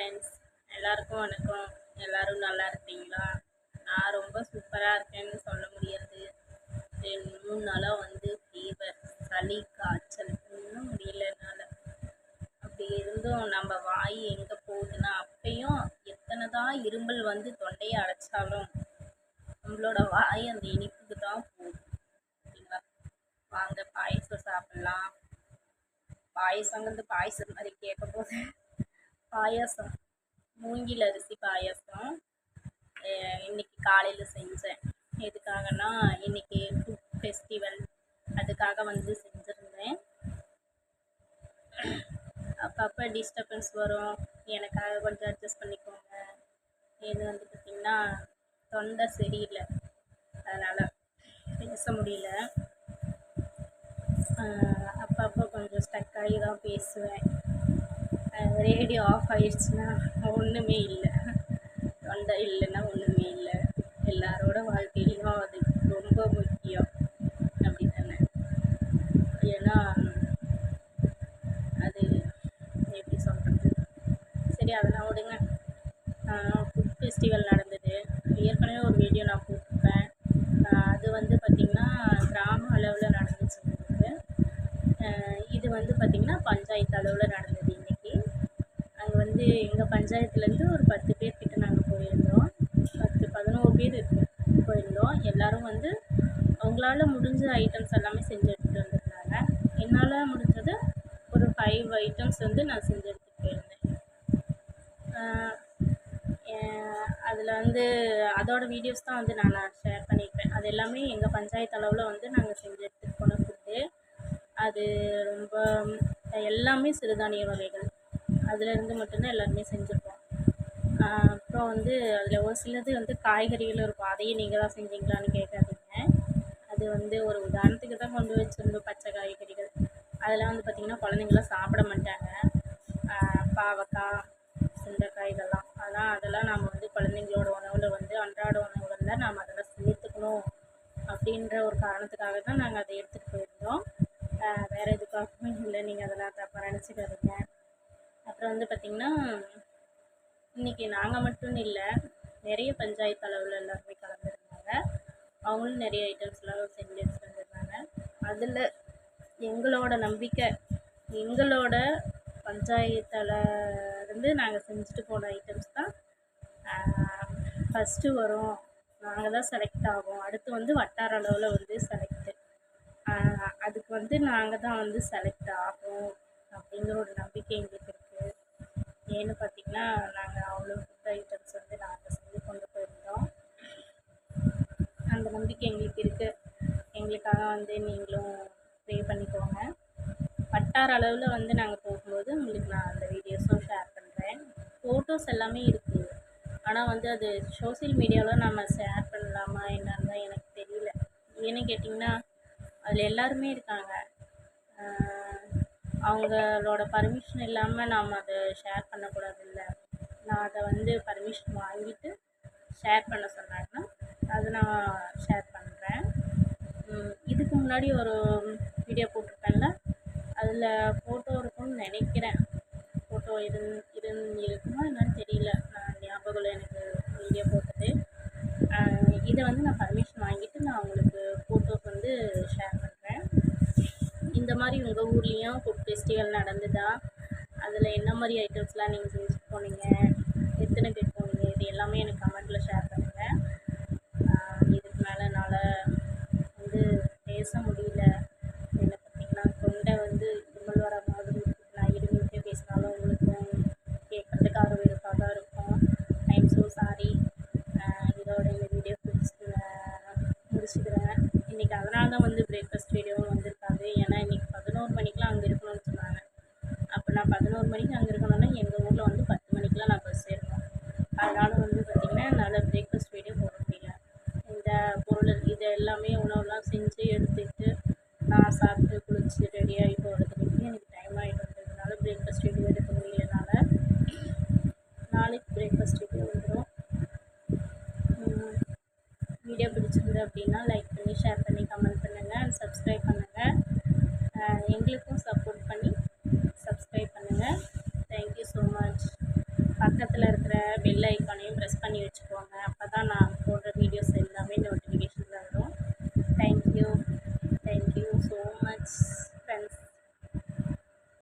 Friends எல்லாருக்கும் வணக்கம். எல்லாரும் நல்லா இருக்கீங்களா? நான் ரொம்ப சூப்பராக இருக்கேன்னு சொல்ல முடியாது. ரெண்டு மூணு நாளாக வந்து ஃபீவர் சளி காய்ச்சல். இன்னும் முடியல என்னால். அப்படி இருந்தும் நம்ம வாய் எங்கே போகுதுன்னா அப்பையும் எத்தனை தான் இருமல் வந்து தொண்டையை அடைச்சாலும் நம்மளோட வாய் அந்த இனிப்புக்கு தான் போகும். ஓகேங்களா வாங்க பாயசம் சாப்பிட்லாம். பாயசம் வந்து பாயசம் மாதிரி கேட்க போகுது. பாயாசம். மூங்கில் அரிசி பாயாசம். இன்னைக்கு காலையில் செஞ்சேன். எதுக்காகனா இன்னைக்கு ஃபுட் ஃபெஸ்டிவல் அதுக்காக வந்து செஞ்சுருந்தேன். அப்பப்போ டிஸ்டர்பன்ஸ் வரும். எனக்காக கொஞ்சம் அட்ஜஸ்ட் பண்ணிக்கோங்க. இது வந்து பார்த்திங்கன்னா தொண்டை சரியில்லை. அதனால் பேச முடியல. அப்பப்போ கொஞ்சம் ஸ்டக் ஆகி தான் பேசுவேன். ரேடியோ ஆஃப் ஆயிடுச்சுன்னா ஒன்றுமே இல்லை. தொண்டை இல்லைன்னா ஒன்றுமே இல்லை. எல்லாரோட வாழ்க்கையிலையும் அது ரொம்ப முக்கியம். அப்படி தானே ஏன்னா அது எப்படி சொல்கிறது சரி அதெல்லாம் விடுங்க. ஃபுட் ஃபெஸ்டிவல் நடந்தது. ஏற்கனவே ஒரு வீடியோ நான் போட்டிருப்பேன் ஆஹ் அது வந்து பார்த்திங்கன்னா கிராம அளவில் நடந்துச்சு எங்களுக்கு. ஆஹ் இது வந்து பார்த்திங்கன்னா பஞ்சாயத்து அளவில் நடந்தது இன்னைக்கு அங்கே வந்து எங்கள் பஞ்சாயத்துலேருந்து ஒரு பத்து பேர்கிட்ட நாங்கள் போயிருந்தோம். பத்து பதினோரு பேர் போயிருந்தோம். எல்லோரும் வந்து அவங்களால முடிஞ்ச ஐட்டம்ஸ் எல்லாமே செஞ்சு எடுத்துகிட்டு வந்திருந்தாங்க. என்னால் முடிஞ்சது ஒரு ஃபைவ் ஐட்டம்ஸ் வந்து நான் செஞ்சு எடுத்துகிட்டு போயிருந்தேன் அதில் வந்து அதோட வீடியோஸ் தான் வந்து நான் ஷேர் பண்ணியிருப்பேன் அது எல்லாமே எங்கள் பஞ்சாயத்து அளவில் வந்து நாங்கள் செஞ்சு எடுத்துகிட்டு போன ஃபுட்டு அது ரொம்ப எல்லாமே சிறுதானிய வகைகள். அதுலேருந்து மட்டும்தான் எல்லாருமே செஞ்சுருப்போம். அப்புறம் வந்து அதில் ஒரு சிலது வந்து காய்கறிகளும் இருக்கும். அதையும் நீங்கள் தான் செஞ்சீங்களான்னு கேட்காதீங்க அது வந்து ஒரு உதாரணத்துக்கு தான் கொண்டு வச்சுருந்தோம் பச்சை காய்கறிகள். அதெல்லாம் வந்து பார்த்திங்கன்னா குழந்தைங்களாம் சாப்பிட மாட்டாங்க. பாவக்காய் சுண்டைக்காய் இதெல்லாம். ஆனால் அதெல்லாம் நாம் வந்து குழந்தைங்களோட உணவில் வந்து அன்றாட உணவுகளில் நாம் அதெல்லாம் சேர்த்துக்கணும் அப்படின்ற ஒரு காரணத்துக்காக தான் நாங்கள் அதை எடுத்துகிட்டு போயிருந்தோம். வேறு எதுக்காகவும் இல்லை. நீங்கள் அதெல்லாம் தப்பாக நினச்சிக்காதீங்க. அப்புறம் வந்து பார்த்திங்கன்னா இன்றைக்கி நாங்கள் மட்டும் இல்லை நிறைய பஞ்சாயத்து அளவில் எல்லாருமே கலந்துருந்தாங்க. அவங்களும் நிறைய ஐட்டம்ஸ்லாம் செஞ்சு வச்சுருந்துருந்தாங்க. அதில் எங்களோட நம்பிக்கை எங்களோட பஞ்சாயத்தில் இருந்து நாங்கள் செஞ்சுட்டு போன ஐட்டம்ஸ் தான் ஃபஸ்ட்டு வரும். நாங்கள் தான் செலக்ட் ஆகும். அடுத்து வந்து வட்டார அளவில் வந்து செலக்ட்டு அதுக்கு வந்து நாங்கள் தான் வந்து செலக்ட் ஆகும் அப்படிங்கிற ஒரு நம்பிக்கை எங்களுக்கு பார்த்தீங்கன்னா நாங்கள் அவ்வளோ ஃபுட் ஐட்டம்ஸ் வந்து நாங்கள் செஞ்சு கொண்டு போயிருந்தோம். அந்த நம்பிக்கை எங்களுக்கு இருக்குது எங்களுக்காக வந்து நீங்களும் ப்ரே பண்ணிக்கோங்க. வட்டார அளவில் வந்து நாங்கள் போகும்போது உங்களுக்கு நான் அந்த வீடியோஸும் ஷேர் பண்ணுறேன் ஃபோட்டோஸ் எல்லாமே இருக்குது ஆனால் வந்து அது சோஷியல் மீடியாவில் நம்ம ஷேர் பண்ணலாமா என்னன்னு தான் எனக்கு தெரியல. ஏன்னு கேட்டிங்கன்னா அதில் எல்லாருமே இருக்காங்க. அவங்களோட பர்மிஷன் இல்லாமல் நாம் அதை ஷேர் பண்ணக்கூடாதுல்ல. நான் அதை வந்து பர்மிஷன் வாங்கிட்டு ஷேர் பண்ண சொன்னாங்கன்னா அதை நான் ஷேர் பண்ணுறேன் இதுக்கு முன்னாடி ஒரு வீடியோ போட்டிருப்பேன்ல அதில் ஃபோட்டோ இருக்கும்னு நினைக்கிறேன். ஃபோட்டோ இருந் இருந் இருக்குமா என்னன்னு தெரியல நான் ஞாபகம் இல்லை எனக்கு வீடியோ போட்டது ஆஹ் இதை வந்து நான் பர்மிஷன் வாங்கிட்டு நான் உங்களுக்கு ஃபோட்டோஸ் வந்து ஷேர் பண்ணுறேன் இந்த மாதிரி உங்கள் ஊர்லேயும் ஃபுட் ஃபெஸ்டிவல் நடந்ததா? அதில் என்ன மாதிரி ஐட்டம்ஸ்லாம் நீங்கள் செஞ்சுட்டு போனீங்க? எத்தனை பேர் போனீங்க? இது எல்லாமே எனக்கு கமெண்ட்டில் ஷேர் பண்ணுங்கள் இதுக்கு மேலே என்னால் வந்து பேச முடியல. என்ன பார்த்தீங்கன்னா தொண்டை வந்து கும்பல் வர மாதிரி நான் இருந்துகிட்டே பேசினாலும் உங்களுக்கும் கேட்குறதுக்கு ஒரு வெறுப்பாக தான் இருக்கும். ஐம் ஸோ சாரி இதோட இந்த வீடியோ பிடிச்சி முடிச்சுக்கிறேன். இன்றைக்கி அதனால தான் வந்து பிரேக்ஃபாஸ்ட் வீடியோ வந்திருக்காது ஏன்னா இன்றைக்கி பதினோரு மணிக்கெலாம் அங்கே இருக்கணும்னு சொன்னாங்க அப்போ நான் பதினோரு மணிக்கு அங்கே இருக்கணும்னா எங்கள் ஊரில் வந்து பத்து மணிக்கெலாம் நான் பஸ் ஏறணும் அதனால் வந்து பார்த்திங்கன்னா என்னால் பிரேக்ஃபாஸ்ட் வீடியோ போட முடியல. இந்த பொருள் இது எல்லாமே உணவுலாம் செஞ்சு எடுத்துக்கிட்டு நான் சாப்பிட்டு குளிச்சு ரெடி ஆகி போகிறதுக்கு எனக்கு டைம் ஆகிட்டு வந்ததுனால பிரேக்ஃபாஸ்ட் வீடியோ எடுக்க முடியலனால நாளைக்கு பிரேக்ஃபாஸ்ட் வீடியோ வந்துடும் வீடியோ பிடிச்சிருந்து அப்படின்னா லைக் பண்ணி ஷேர் பண்ணி கமெண்ட் பண்ணுங்கள் அண்ட் சப்ஸ்கிரைப் பண்ணுங்கள் எங்களுக்கும் சப்போர்ட் பண்ணி வச்சுக்கோங்க. அப்போ தான் நான் போடுற வீடியோஸ் எல்லாமே நோட்டிஃபிகேஷனில் வரும். Thank you thank you so much